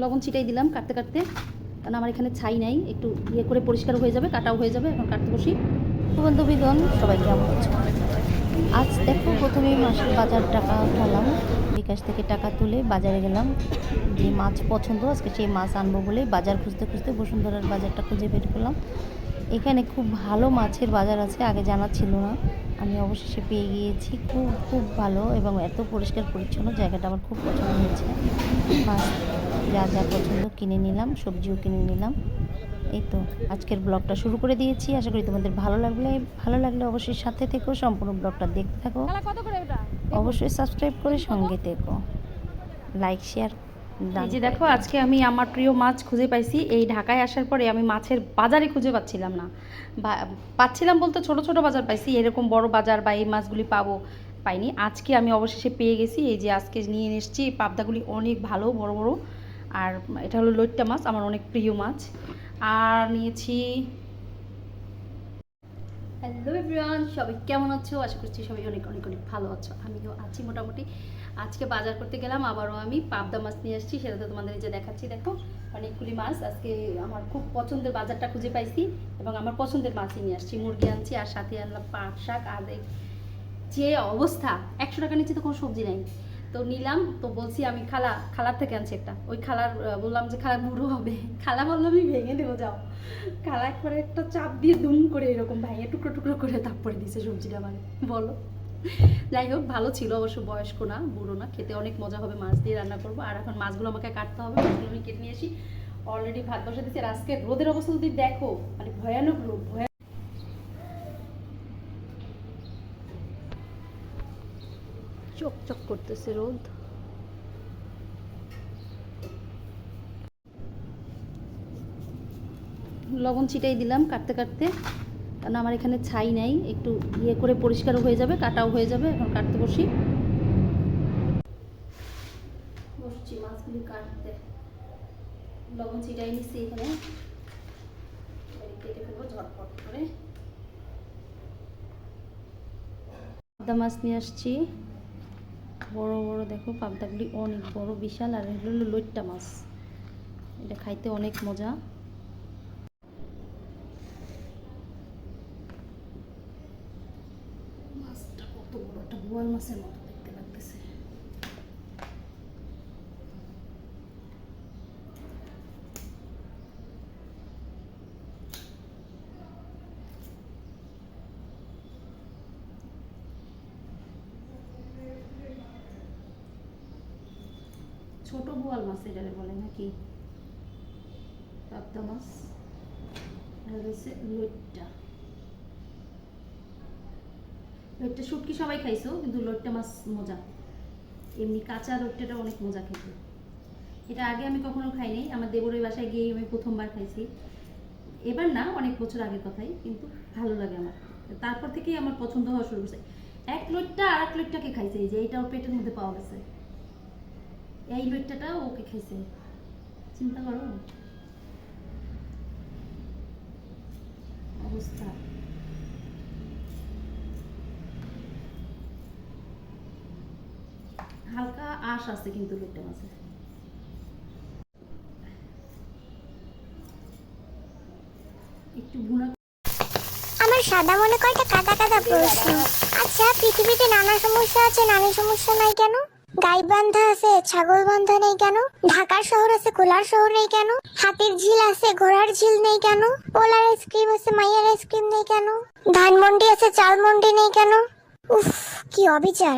লবণ ছিটাই দিলাম কাটতে কাটতে। কারণ আমার এখানে ছাই নাই, একটু ইয়ে করে পরিষ্কার হয়ে যাবে, কাটাও হয়ে যাবে, এখন কাটতে বসি। বন্ধুবিগণ সবাই কেমন আজ দেখো, প্রথমেই মাসের বাজার টাকা উঠালাম। বিকাশ থেকে টাকা তুলে বাজারে গেলাম। যে মাছ পছন্দ, আজকে সেই মাছ আনব বলে বাজার খুঁজতে খুঁজতে বসুন্ধরার বাজারটা খুঁজে বের করলাম। এখানে খুব ভালো মাছের বাজার আছে, আগে জানা ছিল না। আমি অবশেষে পেয়ে গিয়েছি, খুব খুব ভালো এবং এত পরিষ্কার পরিচ্ছন্ন জায়গাটা আমার খুব পছন্দ হয়েছে। মাছ যা যা পছন্দ কিনে নিলাম সবজিও কিনে নিলাম। এই তো আজকের ব্লগটা শুরু করে দিয়েছি। আশা করি তোমাদের ভালো লাগলে ভালো লাগলে অবশ্যই সাথে থেকো সম্পূর্ণ ব্লগটা দেখতে থাকো। অবশ্যই সাবস্ক্রাইব করে সঙ্গে থেকো। লাইক শেয়ার এই যে দেখো আজকে আমি আমার প্রিয় মাছ খুঁজে পাইছি। এই ঢাকায় আসার পরে আমি মাছের বাজারে খুঁজে পাচ্ছিলাম না। বা- পাচ্ছিলাম বলতে ছোট ছোট বাজার পাইছি এরকম বড় বাজার বা এই মাছগুলি পাবো পাইনি। আজকে আমি অবশেষে পেয়ে গেছি। এই যে আজকে নিয়ে এসেছি পাবদাগুলি অনেক ভালো বড় বড়। আর এটা হলো লইট্টা মাছ, আমার অনেক প্রিয় মাছ। আর নিয়েছি হ্যালো এভরিওয়ান সবাই কেমন আছো? আশা করছি সবাই অনেক অনেক অনেক ভালো আছো। আমিও আছি মোটামুটি। আজকে বাজার করতে গেলাম, আবারও আমি পাবদা মাছ নিয়ে আসছি, সেটা তো তোমাদের যে দেখাচ্ছি, দেখো। অনেকগুলি মাছ, আজকে আমার খুব পছন্দের বাজারটা খুঁজে পাইছি এবং আমার পছন্দের মাছই নিয়ে আসছি। মুরগি আনছি আর সাথে আনলাম পাট শাক। আর যে অবস্থা, একশো টাকা নিচে তো কোনো সবজি নাই। তো নিলাম, তো বলছি আমি খালা, খালার থেকে আনছি একটা। ওই খালার বললাম যে খালা বুড়ো হবে। খালা বলল, আমি ভেঙে দেবো, যাও। খালা একবারে একটা চাপ দিয়ে দুম করে এরকম ভেঙে, টুকরো টুকরো করে তারপরে দিছে সবজিটা মানে বলো। যাই হোক, ভালো ছিল অবশ্য, বয়স্ক না, বুড়ো না। খেতে অনেক মজা হবে, মাছ দিয়ে রান্না করব। আর এখন মাছগুলো আমাকে কাটতে হবে, মাছগুলো আমি কেটে নিয়ে আসি। অলরেডি ভাত বসে দিচ্ছি আর আজকে রোদের অবস্থা যদি দেখো মানে ভয়ানক রোদ, ভয়ানক চক চক করতেছে রোদ। লবণ ছিটাই দিলাম কাটতে কাটতে। কারণ আমার এখানে ছাই নাই, একটু ইয়ে করে পরিষ্কারও হয়ে যাবে, কাটাও হয়ে যাবে, এখন কাটতে বসি। বসছি মাছগুলি কাটতে। লবণ ছিটাই নিচ্ছি এখানে। কেটে ফেলব ঝটপট করে। মাছ নিয়ে আসছি। বড় বড় দেখো পাবদাগুলি অনেক বড়, বিশাল, আর এটা হলো লইট্টা মাছ। এটা খাইতে অনেক মজা। মাছটা কত বড়, একটা বোয়াল মাছের মতো দেখতে লাগতেছে ছোট বোয়াল মাছ এটারে বলে নাকি? পাবদা মাছ। হচ্ছে শুটকি সবাই খাইছো, কিন্তু মাছ মজা। এমনি কাঁচা অনেক মজা খেতে। এটা আগে আমি কখনো খাইনি আমার দেবরের বাসায় গিয়ে আমি প্রথমবার খাইছি। এবার না, অনেক বছর আগের কথাই, কিন্তু ভালো লাগে আমার। তারপর থেকেই আমার পছন্দ হওয়া শুরু করছে। এক লইট্টা আর এক লইট্টাকে খাইছে, এই যে এইটা ওর পেটের মধ্যে পাওয়া গেছে। এই লইট্টাটা ওকে খাইছে চিন্তা করো। অবস্থা। হালকা আশ আছে কিন্তু লইট্টা মাছে একটু ভুনা আমার সাদা মনে কয়টা কাদা কাদা প্রশ্ন। আচ্ছা পৃথিবীতে নানা সমস্যা আছে, নানা সমস্যা নাই কেন? গাই বান্ধা আছে, ছাগল বান্ধা নেই কেন? ঢাকার শহর আছে কোলার শহর নেই কেন? হাতির ঝিল আছে, ঘোড়ার ঝিল নেই কেন? পোলার আইসক্রিম আছে, মাইয়ার আইসক্রিম নেই কেন? ধানমন্ডি আছে, চালমন্ডি নেই কেন? উফ, কি অবিচার।